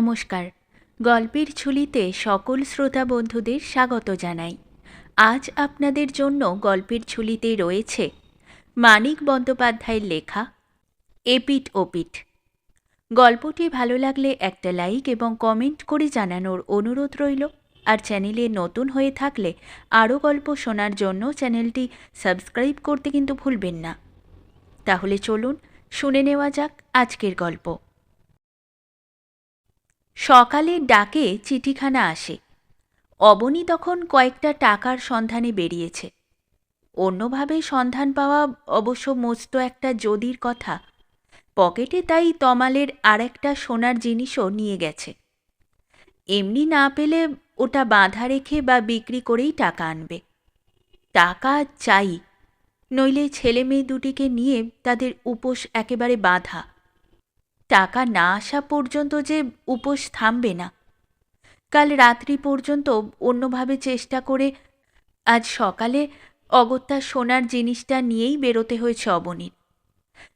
নমস্কার। গল্পের ঝুলিতে সকল শ্রোতা বন্ধুদের স্বাগত জানাই। আজ আপনাদের জন্য গল্পের ঝুলিতে রয়েছে মানিক বন্দ্যোপাধ্যায়ের লেখা এপিট ওপিট গল্পটি ভালো লাগলে একটা লাইক এবং কমেন্ট করে জানানোর অনুরোধ রইল। আর চ্যানেলে নতুন হয়ে থাকলে আরও গল্প শোনার জন্য চ্যানেলটি সাবস্ক্রাইব করতে কিন্তু ভুলবেন না। তাহলে চলুন শুনে নেওয়া যাক আজকের গল্প। সকালের ডাকে চিঠিখানা আসে। অবনী তখন কয়েকটা টাকার সন্ধানে বেরিয়েছে। অন্যভাবে সন্ধান পাওয়া অবশ্য মস্ত একটা যদির কথা। পকেটে তাই তমালের আর একটা সোনার জিনিসও নিয়ে গেছে। এমনি না পেলে ওটা বাঁধা রেখে বা বিক্রি করেই টাকা আনবে। টাকা চাই, নইলে ছেলে মেয়ে দুটিকে নিয়ে তাদের উপোস একেবারে বাঁধা। টাকা না আসা পর্যন্ত যে উপোস থামবে না। কাল রাত্রি পর্যন্ত অন্যভাবে চেষ্টা করে আজ সকালে অগত্যা সোনার জিনিসটা নিয়েই বেরোতে হয়েছে অবনীর।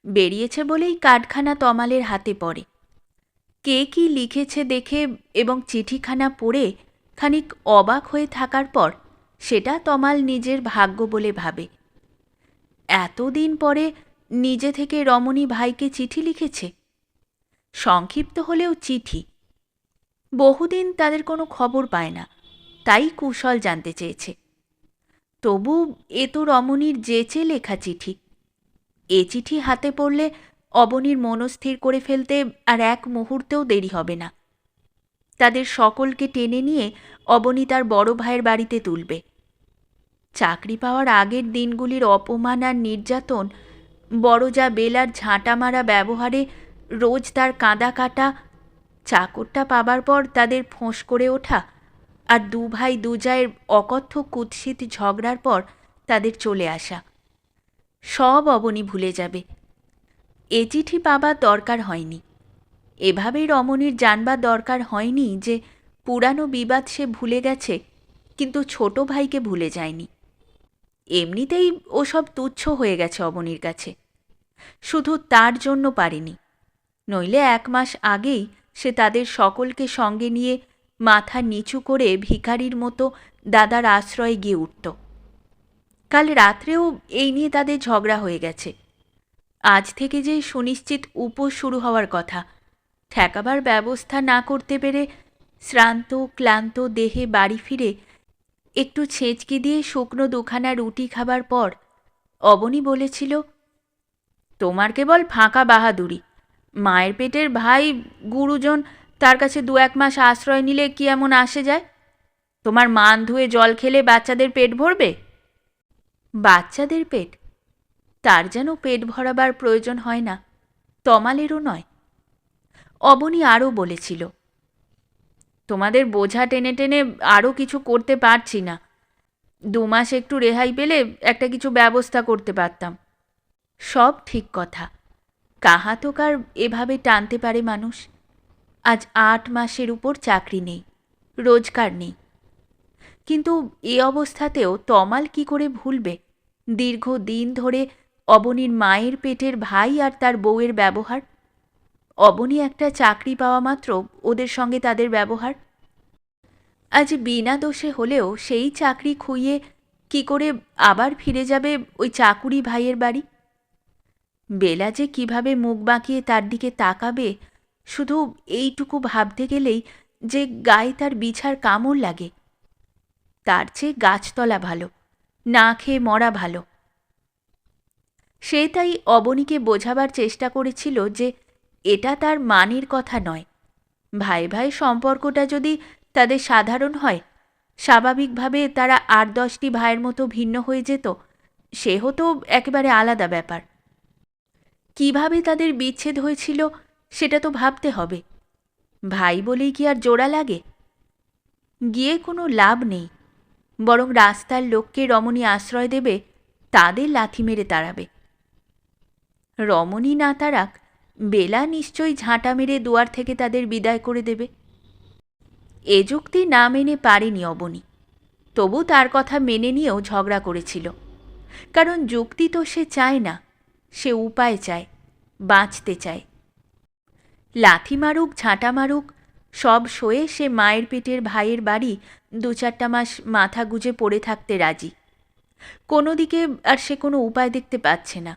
বেরিয়েছে বলেই কাঠখানা তমালের হাতে পড়ে। কে কি লিখেছে দেখে এবং চিঠিখানা পড়ে খানিক অবাক হয়ে থাকার পর সেটা তমাল নিজের ভাগ্য বলে ভাবে। এতদিন পরে নিজে থেকে রমণী ভাইকে চিঠি লিখেছে? সংক্ষিপ্ত হলেও চিঠি। বহুদিন তাদের কোনো খবর পায় না, তাই কুশল জানতে চেয়েছে। তবু এ তো রমণীর যেচে লেখা চিঠি। এ চিঠি হাতে পড়লে অবনীর মনস্থির করে ফেলতে আর এক মুহূর্তেও দেরি হবে না। তাদের সকলকে টেনে নিয়ে অবনী তার বড় ভাইয়ের বাড়িতে তুলবে। চাকরি পাওয়ার আগের দিনগুলির অপমান আর নির্যাতন, বড় যা বেলার ঝাঁটা মারা ব্যবহারে রোজ তার কাঁদা কাটা, চাকরটা পাবার পর তাদের ফোঁস করে ওঠা আর দু ভাই দুজায়ের অকথ্য কুৎসিত ঝগড়ার পর তাদের চলে আসা। সব অবনী ভুলে যাবে। এ চিঠি পাবার দরকার হয়নি। এভাবেই রমণীর জানবার দরকার হয়নি যে পুরানো বিবাদ সে ভুলে গেছে, কিন্তু ছোট ভাইকে ভুলে যায়নি। এমনিতেই ওসব তুচ্ছ হয়ে গেছে অবনীর কাছে। শুধু তার জন্য পারেনি। নইলে এক মাস আগেই সে তাদের সকলকে সঙ্গে নিয়ে মাথা নিচু করে ভিখারির মতো দাদার আশ্রয়ে গিয়ে উঠত। কাল রাত্রেও এই নিয়ে তাদের ঝগড়া হয়ে গেছে। আজ থেকে যে সুনিশ্চিত উপোস শুরু হওয়ার কথা, ঠেকাবার ব্যবস্থা না করতে পেরে শ্রান্ত, ক্লান্ত দেহে বাড়ি ফিরে একটু ছেঁচকি দিয়ে শুকনো দুখানা রুটি খাবার পর অবনী বলেছিল, তোমার কেবল ফাঁকা বাহাদুরি মায়ের পেটের ভাই গুরুজন তার কাছে দু এক মাস আশ্রয় নিলে কি এমন আসে যায়? তোমার মান ধুয়ে জল খেলে বাচ্চাদের পেট ভরবে? বাচ্চাদের পেট? তার যেন পেট ভরাবার প্রয়োজন হয় না, তমালেরও নয়। অবনী আরও বলেছিল, তোমাদের বোঝা টেনে টেনে আরও কিছু করতে পারছি না। দু মাস একটু রেহাই পেলে একটা কিছু ব্যবস্থা করতে পারতাম। সব ঠিক কথা। কাহা তো কার এভাবে টানতে পারে মানুষ? আজ আট মাসের উপর চাকরি নেই, রোজগার নেই। কিন্তু এ অবস্থাতেও তমাল কি করে ভুলবে? দীর্ঘ দিন ধরে অবনীর মায়ের পেটের ভাই আর তার বউয়ের ব্যবহার? অবনী একটা চাকরি পাওয়া মাত্র ওদের সঙ্গে তাদের ব্যবহার? আজ বিনা দোষে হলেও সেই চাকরি খুইয়ে কি করে আবার ফিরে যাবে ওই চাকুরি ভাইয়ের বাড়ি? বেলা যে কীভাবে মুখ বাঁকিয়ে তার দিকে তাকাবে, শুধু এইটুকু ভাবতে গেলেই যে গায়ে তার বিছার কামড় লাগে। তার চেয়ে গাছতলা ভালো, না খেয়ে মরা ভালো। সে তাই অবনীকে বোঝাবার চেষ্টা করেছিল যে এটা তার মানের কথা নয়। ভাই ভাই সম্পর্কটা যদি তাদের সাধারণ হয়, স্বাভাবিকভাবে তারা আট দশটি ভাইয়ের মতো ভিন্ন হয়ে যেত সে হতো একেবারে আলাদা ব্যাপার। কীভাবে তাদের বিচ্ছেদ হয়েছিল সেটা তো ভাবতে হবে। ভাই বলেই কি আর জোড়া লাগে? গিয়ে কোনো লাভ নেই। বরং রাস্তার লোককে রমণী আশ্রয় দেবে, তাদের লাথি মেরে তাড়াবে। রমণী না তারাক বেলা নিশ্চয়ই ঝাঁটা মেরে দুয়ার থেকে তাদের বিদায় করে দেবে। এ যুক্তি না মেনে পারেনি অবনী। তবু তার কথা মেনে নিয়েও ঝগড়া করেছিল। কারণ যুক্তি তো সে চায় না। সে উপায় চায়, বাঁচতে চায়। লাথি মারুক, ঝাঁটা মারুক, সব সয়ে সে মায়ের পেটের ভাইয়ের বাড়ি দু চারটা মাস মাথা গুজে পড়ে থাকতে রাজি। কোনো দিকে আর সে কোনো উপায় দেখতে পাচ্ছে না।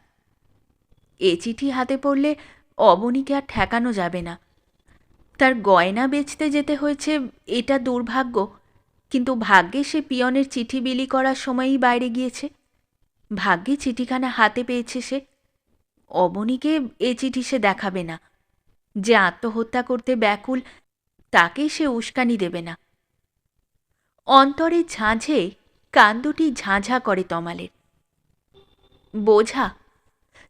এ চিঠি হাতে পড়লে অবনীকে আর ঠেকানো যাবে না। তার গয়না বেচতে যেতে হয়েছে, এটা দুর্ভাগ্য, কিন্তু ভাগ্যে সে পিয়নের চিঠি বিলি করার সময়ই বাইরে গিয়েছে। ভাগ্যে চিঠিখানা হাতে পেয়েছে সে। অবনীকে এ চিঠি সে দেখাবে না। যে আত্মহত্যা করতে ব্যাকুল, তাকে সে উস্কানি দেবে না। অন্তরে ঝাঁঝে কান দুটি ঝাঁঝা করে তমালের। বোঝা,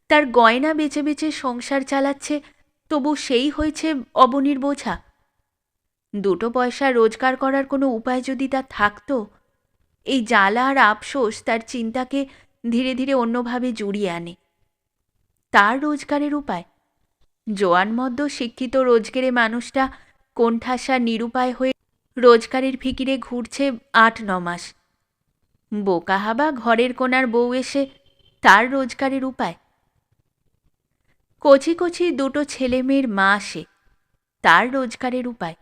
তার গয়না বেচে বেচে সংসার চালাচ্ছে, তবু সেই হয়েছে অবনীর বোঝা। দুটো পয়সা রোজগার করার কোনো উপায় যদি তার থাকতো, এই জ্বালা আর আফসোস তার চিন্তাকে ধীরে ধীরে অন্যভাবে জুড়িয়ে আনে। তার রোজগারের উপায়? জোয়ানমদ্য শিক্ষিত রোজগারে মানুষটা কোণঠাসা নিরুপায় হয়ে রোজগারের ফিকিরে ঘুরছে আট ন মাস। বোকা হাবা ঘরের কোনার বউ এসে তার রোজগারের উপায়? কচি কচি দুটো ছেলে মেয়ের মা সে তার রোজগারের উপায়?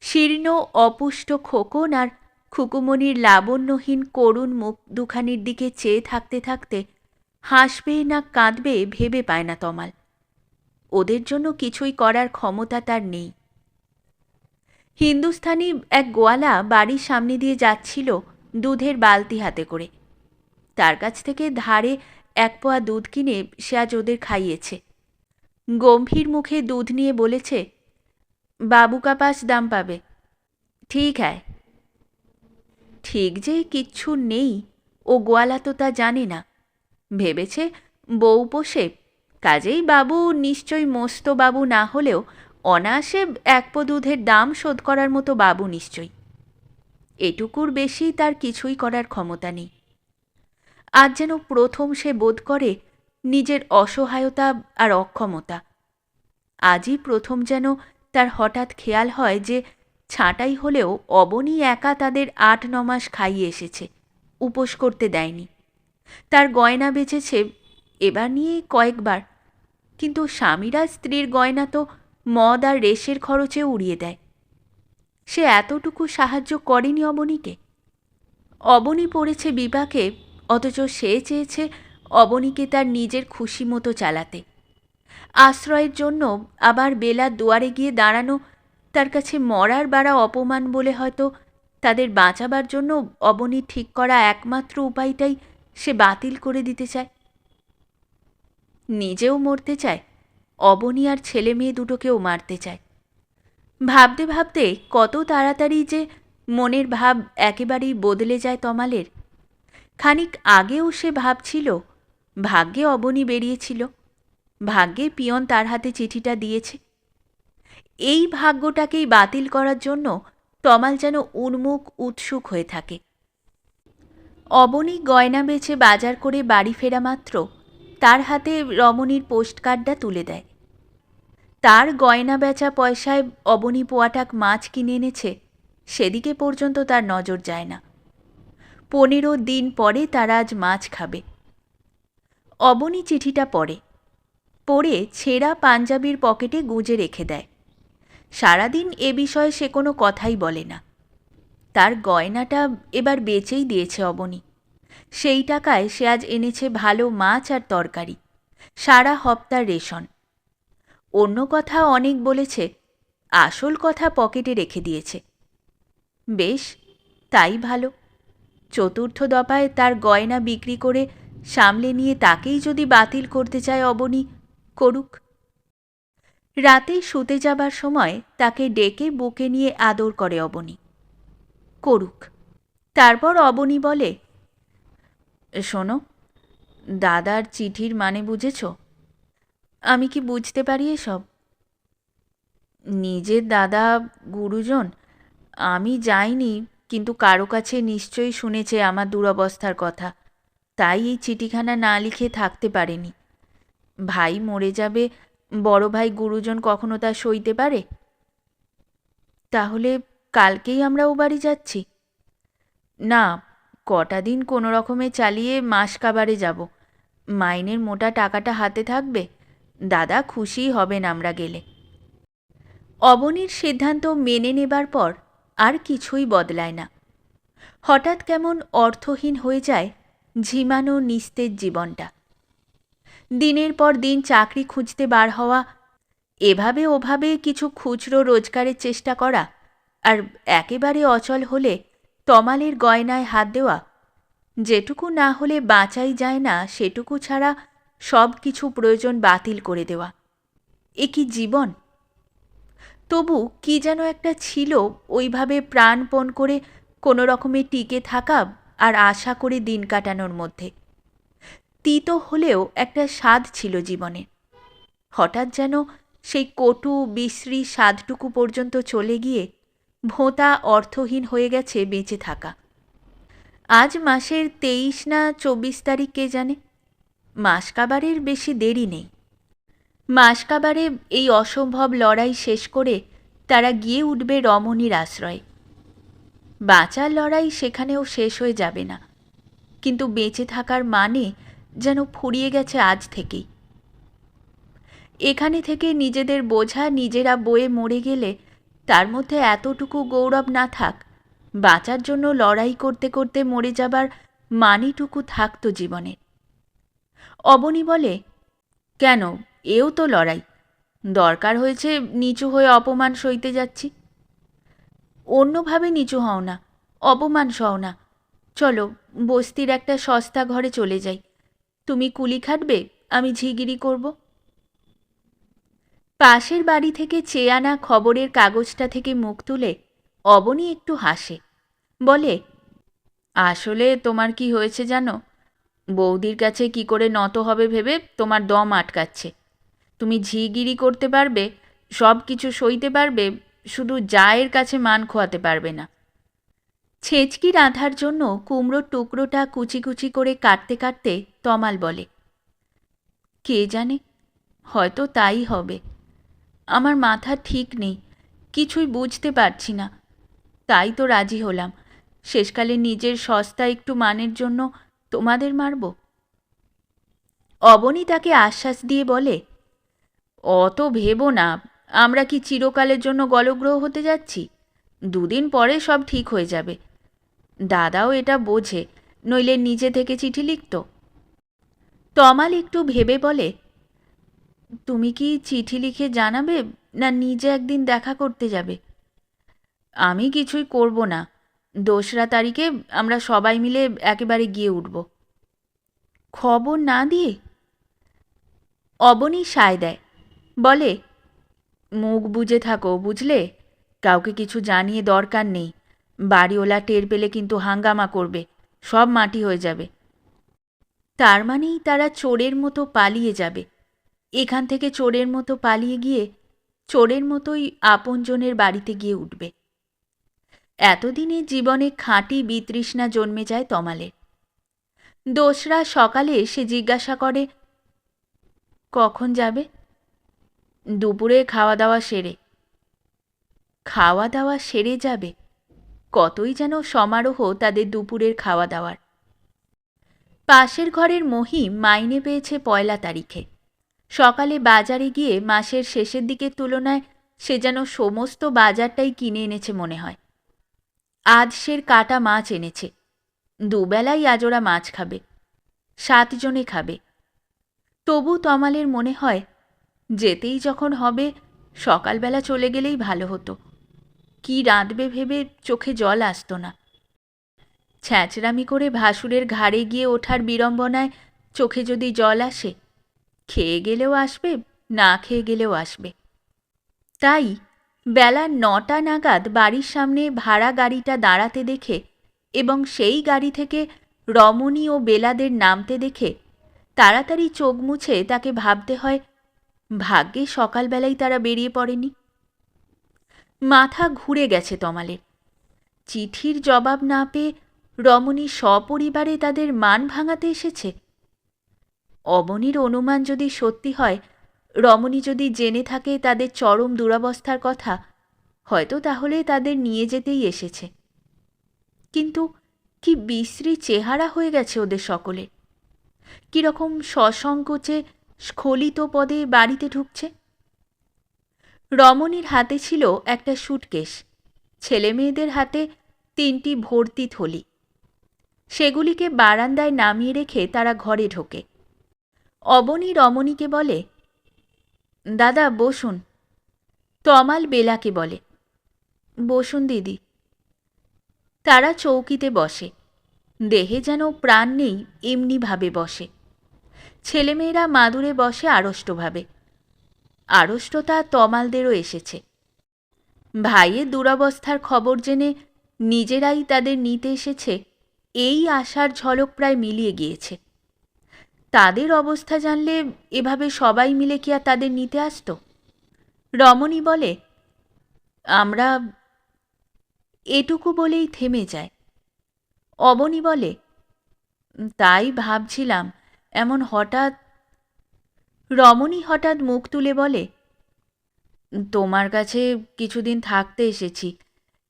শীর্ণ, অপুষ্ট, খোকন আর খুকুমনির লাবণ্যহীন করুণ মুখ দুখানির দিকে চেয়ে থাকতে থাকতে হাসবে না কাঁদবে ভেবে পায় না তমাল। ওদের জন্য কিছুই করার ক্ষমতা তার নেই। হিন্দুস্থানি এক গোয়ালা বাড়ির সামনে দিয়ে যাচ্ছিল দুধের বালতি হাতে করে। তার কাছ থেকে ধারে এক পোয়া দুধ কিনে সে আজ ওদের খাইয়েছে। গম্ভীর মুখে দুধ নিয়ে বলেছে, বাবু কা পাস দাম পাবে। ঠিক হ্যায় ঠিক যে কিচ্ছু নেই, ও গোয়ালা তো তা জানে না। ভেবেছে বউ পোষে কাজেই বাবু নিশ্চয়ই মস্ত বাবু না হলেও অনায়াসে এক পো দুধের দাম শোধ করার মতো বাবু নিশ্চয়ই। এটুকুর বেশি তার কিছুই করার ক্ষমতা নেই। আজ যেন প্রথম সে বোধ করে নিজের অসহায়তা আর অক্ষমতা। আজই প্রথম যেন তার হঠাৎ খেয়াল হয় যে ছাঁটাই হলেও অবনী একা তাদের আট ন মাস খাইয়ে এসেছে, উপোস করতে দেয়নি। তার গয়না বেচেছে এবার নিয়ে কয়েকবার। কিন্তু স্বামীরা স্ত্রীর গয়না তো মদ আর রেশের খরচে উড়িয়ে দেয়। সে এতটুকু সাহায্য করেনি অবনীকে। অবনী পড়েছে বিপাকে, অথচ সে চেয়েছে অবনীকে তার নিজের খুশি মতো চালাতে। আশ্রয়ের জন্য আবার বেলা দুয়ারে গিয়ে দাঁড়ানো তার কাছে মরার বাড়া অপমান বলে হয়তো তাদের বাঁচাবার জন্য অবনী ঠিক করা একমাত্র উপায়টাই সে বাতিল করে দিতে চায়। নিজেও মরতে চায়, অবনী আর ছেলে মেয়ে দুটোকেও মারতে চায়। ভাবতে ভাবতে কত তাড়াতাড়ি যে মনের ভাব একেবারেই বদলে যায় তমালের। খানিক আগেও সে ভাবছিল, ভাগ্যে অবনী বেরিয়েছিল, ভাগ্যে পিয়ন তার হাতে চিঠিটা দিয়েছে। এই ভাগ্যটাকেই বাতিল করার জন্য তমাল যেন উন্মুখ, উৎসুক হয়ে থাকে। অবনী গয়না বেচে বাজার করে বাড়ি ফেরা মাত্র, তার হাতে রমণীর পোস্টকার্ডটা তুলে দেয়। তার গয়না বেচা পয়সায় অবনী পোয়াটাক মাছ কিনে এনেছে, সেদিকে পর্যন্ত তার নজর যায় না। পনেরো দিন পরে তারা আজ মাছ খাবে। অবনী চিঠিটা পড়ে। পড়ে ছেঁড়া পাঞ্জাবির পকেটে গুঁজে রেখে দেয়। সারাদিন এ বিষয়ে সে কোনো কথাই বলে না। তার গয়নাটা এবার বেচেই দিয়েছে অবনী। সেই টাকায় সে আজ এনেছে ভালো মাছ আর তরকারি, সারা হপ্তার রেশন। অন্য কথা অনেক বলেছে, আসল কথা পকেটে রেখে দিয়েছে। বেশ, তাই ভালো। চতুর্থ দফায় তার গয়না বিক্রি করে সামলে নিয়ে তাকেই যদি বাতিল করতে চায় অবনী, করুক। রাতে শুতে যাবার সময় তাকে ডেকে বুকে নিয়ে আদর করে অবনী। করুক। তারপর অবনী বলে, শোনো, দাদার চিঠির মানে বুঝেছ? আমি কি বুঝতে পারি এসব? নিজের দাদা গুরুজন, আমি যাইনি, কিন্তু কারও কাছে নিশ্চয়ই শুনেছে আমার দুরবস্থার কথা। তাই এই চিঠিখানা না লিখে থাকতে পারেনি। ভাই মরে যাবে, বড় ভাই গুরুজন কখনো তা সইতে পারে? তাহলে কালকেই আমরা ও বাড়ি যাচ্ছি। না, কটা দিন কোনো রকমে চালিয়ে মাস কাবারে যাব। মাইনের মোটা টাকাটা হাতে থাকবে। দাদা খুশিই হবেন আমরা গেলে। অবনীর সিদ্ধান্ত মেনে নেবার পর আর কিছুই বদলায় না। হঠাৎ কেমন অর্থহীন হয়ে যায় ঝিমানো নিস্তেজ জীবনটা। দিনের পর দিন চাকরি খুঁজতে বার হওয়া, এভাবে ওভাবে কিছু খুচরো রোজগারের চেষ্টা করা আর একেবারে অচল হলে তমালের গয়নায় হাত দেওয়া, যেটুকু না হলে বাঁচাই যায় না, সেটুকু ছাড়া সব কিছু প্রয়োজন বাতিল করে দেওয়া। এ কি জীবন? তবু কি যেন একটা ছিল ওইভাবে প্রাণপণ করে কোনো রকমে টিকে থাকা আর আশা করে দিন কাটানোর মধ্যে। তিতো হলেও একটা স্বাদ ছিল জীবনে। হঠাৎ যেন সেই কটু, বিশ্রী স্বাদটুকু পর্যন্ত চলে গিয়ে ভোঁতা অর্থহীন হয়ে গেছে বেঁচে থাকা। আজ মাসের তেইশ না চব্বিশ তারিখ কে জানে? মাসকাবারের বেশি দেরি নেই। মাসকাবারে এই অসম্ভব লড়াই শেষ করে তারা গিয়ে উঠবে রমণীর আশ্রয়ে। বাঁচার লড়াই সেখানেও শেষ হয়ে যাবে না। কিন্তু বেঁচে থাকার মানে যেন ফুরিয়ে গেছে আজ থেকেই। এখানে থেকে নিজেদের বোঝা নিজেরা বয়ে মরে গেলে তার মধ্যে এতটুকু গৌরব না থাক, বাঁচার জন্য লড়াই করতে করতে মরে যাবার মানিটুকু থাকতো জীবনে। অবনী বলে, কেন? এও তো লড়াই। দরকার হয়েছে নিচু হয়ে অপমান সইতে যাচ্ছি। অন্যভাবে নিচু হও না, অপমান সও না। চলো, বস্তির একটা সস্তা ঘরে চলে যাই। তুমি কুলি খাটবে, আমি ঝিগিরি করব। পাশের বাড়ি থেকে চেয়ে আনা খবরের কাগজটা থেকে মুখ তুলে অবনী একটু হাসে। বলে, আসলে তোমার কি হয়েছে জানো? বৌদির কাছে কি করে নত হবে ভেবে তোমার দম আটকাচ্ছে। তুমি ঝিগিরি করতে পারবে, সব কিছু সইতে পারবে, শুধু জায়ের কাছে মান খোয়াতে পারবে না। ছেঁচকি রাধার জন্য কুমড়োর টুকরোটা কুচি কুচি করে কাটতে কাটতে তমাল বলে, কে জানে? হয়তো তাই হবে। আমার মাথা ঠিক নেই, কিছুই বুঝতে পারছি না। তাই তো রাজি হলাম। শেষকালে নিজের সস্তা একটু মানের জন্য তোমাদের মারব? অবনী তাকে আশ্বাস দিয়ে বলে, অত ভেবো না, আমরা কি চিরকালের জন্য গলগ্রহ হতে যাচ্ছি? দুদিন পরে সব ঠিক হয়ে যাবে। দাদাও এটা বোঝে, নইলে নিজে থেকে চিঠি লিখত। তমাল একটু ভেবে বলে তুমি কি চিঠি লিখে জানাবে না নিজে একদিন দেখা করতে যাবে? আমি কিছুই করব না। দোসরা তারিখে আমরা সবাই মিলে একেবারে গিয়ে উঠব। খবর না দিয়ে? অবনী সায় দেয়। বলে, মুখ বুঝে থাকো, বুঝলে? কাউকে কিছু জানিয়ে দরকার নেই। বাড়িওয়ালা টের পেলে কিন্তু হাঙ্গামা করবে। সব মাটি হয়ে যাবে। তার মানেই তারা চোরের মতো পালিয়ে যাবে। এখান থেকে চোরের মতো পালিয়ে গিয়ে চোরের মতোই আপনজনের বাড়িতে গিয়ে উঠবে। এতদিনে জীবনে খাঁটি বিতৃষ্ণা জন্মে যায় তমালের। দোসরা সকালে সে জিজ্ঞাসা করে, কখন যাবে? দুপুরে খাওয়া দাওয়া সেরে। খাওয়া দাওয়া সেরে যাবে? কতই যেন সমারোহ তাদের দুপুরের খাওয়া দাওয়ার পাশের ঘরের মহিম মাইনে পেয়েছে পয়লা তারিখে। সকালে বাজারে গিয়ে মাসের শেষের দিকের তুলনায় সে যেন সমস্ত বাজারটাই কিনে এনেছে মনে হয়। আজ সের কাটা মাছ এনেছে। দুবেলাই আজ ওরা মাছ খাবে। সাতজনে খাবে। তবু তমালের মনে হয়, যেতেই যখন হবে, সকালবেলা চলে গেলেই ভালো হতো। কি রাঁধবে ভেবে চোখে জল আসতো না। ছ্যাঁচড়ামি করে ভাসুরের ঘাড়ে গিয়ে ওঠার বিড়ম্বনায় চোখে যদি জল আসে খেয়ে গেলেও আসবে, না খেয়ে গেলেও আসবে। তাই বেলা নটা নাগাদ বাড়ির সামনে ভাড়া গাড়িটা দাঁড়াতে দেখে এবং সেই গাড়ি থেকে রমণী ও বেলাদের নামতে দেখে তাড়াতাড়ি চোখ মুছে তাকে ভাবতে হয়, ভাগ্যে সকালবেলাই তারা বেরিয়ে পড়েনি। মাথা ঘুরে গেছে তমালের। চিঠির জবাব না পেয়ে রমণী সপরিবারে তাদের মান ভাঙাতে এসেছে। অবনীর অনুমান যদি সত্যি হয়, রমণী যদি জেনে থাকে তাদের চরম দুরাবস্থার কথা, হয়তো তাহলে তাদের নিয়ে যেতেই এসেছে। কিন্তু কি বিশ্রী চেহারা হয়ে গেছে ওদের সকলের। কীরকম সসংকোচে স্খলিত পদে বাড়িতে ঢুকছে। রমণীর হাতে ছিল একটা সুটকেস ছেলে মেয়েদের হাতে তিনটি ভর্তি থলি। সেগুলিকে বারান্দায় নামিয়ে রেখে তারা ঘরে ঢোকে। অবনী রমণীকে বলে, দাদা, বসুন। তমাল বেলাকে বলে, বসুন দিদি। তারা চৌকিতে বসে। দেহে যেন প্রাণ নেই, এমনিভাবে বসে। ছেলেমেয়েরা মাদুরে বসে আড়ষ্টভাবে। আড়ষ্টতা তমালদেরও এসেছে। ভাইয়ের দুরবস্থার খবর জেনে নিজেরাই তাদের নিতে এসেছে, এই আশার ঝলক প্রায় মিলিয়ে গিয়েছে। তাদের অবস্থা জানলে এভাবে সবাই মিলে কি আর তাদের নিতে আসতো? রমণী বলে, আমরা এটুকু বলেই থেমে যায় অবনী বলে, তাই ভাবছিলাম, এমন হঠাৎ রমণী হঠাৎ মুখ তুলে বলে, তোমার কাছে কিছুদিন থাকতে এসেছি,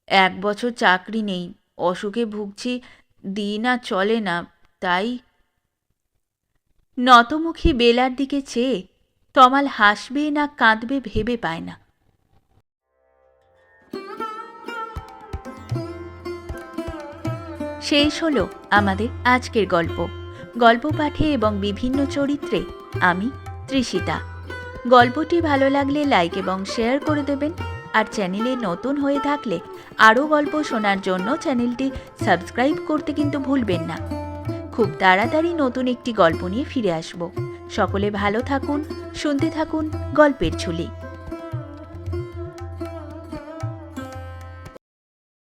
এক বছর চাকরি নেই, অসুখে ভুগছি, দিন আর চলে না, তাই নতমুখী বেলার দিকে চেয়ে তমাল হাসবে না কাঁদবে ভেবে পায় না। শেষ হলো আমাদের আজকের গল্প। গল্প পাঠে এবং বিভিন্ন চরিত্রে আমি তৃষিতা গল্পটি ভালো লাগলে লাইক এবং শেয়ার করে দেবেন। আর চ্যানেলে নতুন হয়ে থাকলে আরও গল্প শোনার জন্য চ্যানেলটি সাবস্ক্রাইব করতে কিন্তু ভুলবেন না। খুব তাড়াতাড়ি নতুন একটি গল্প নিয়ে ফিরে আসব। সকলে ভালো থাকুন, শুনতে থাকুন, গল্পের ঝুলি।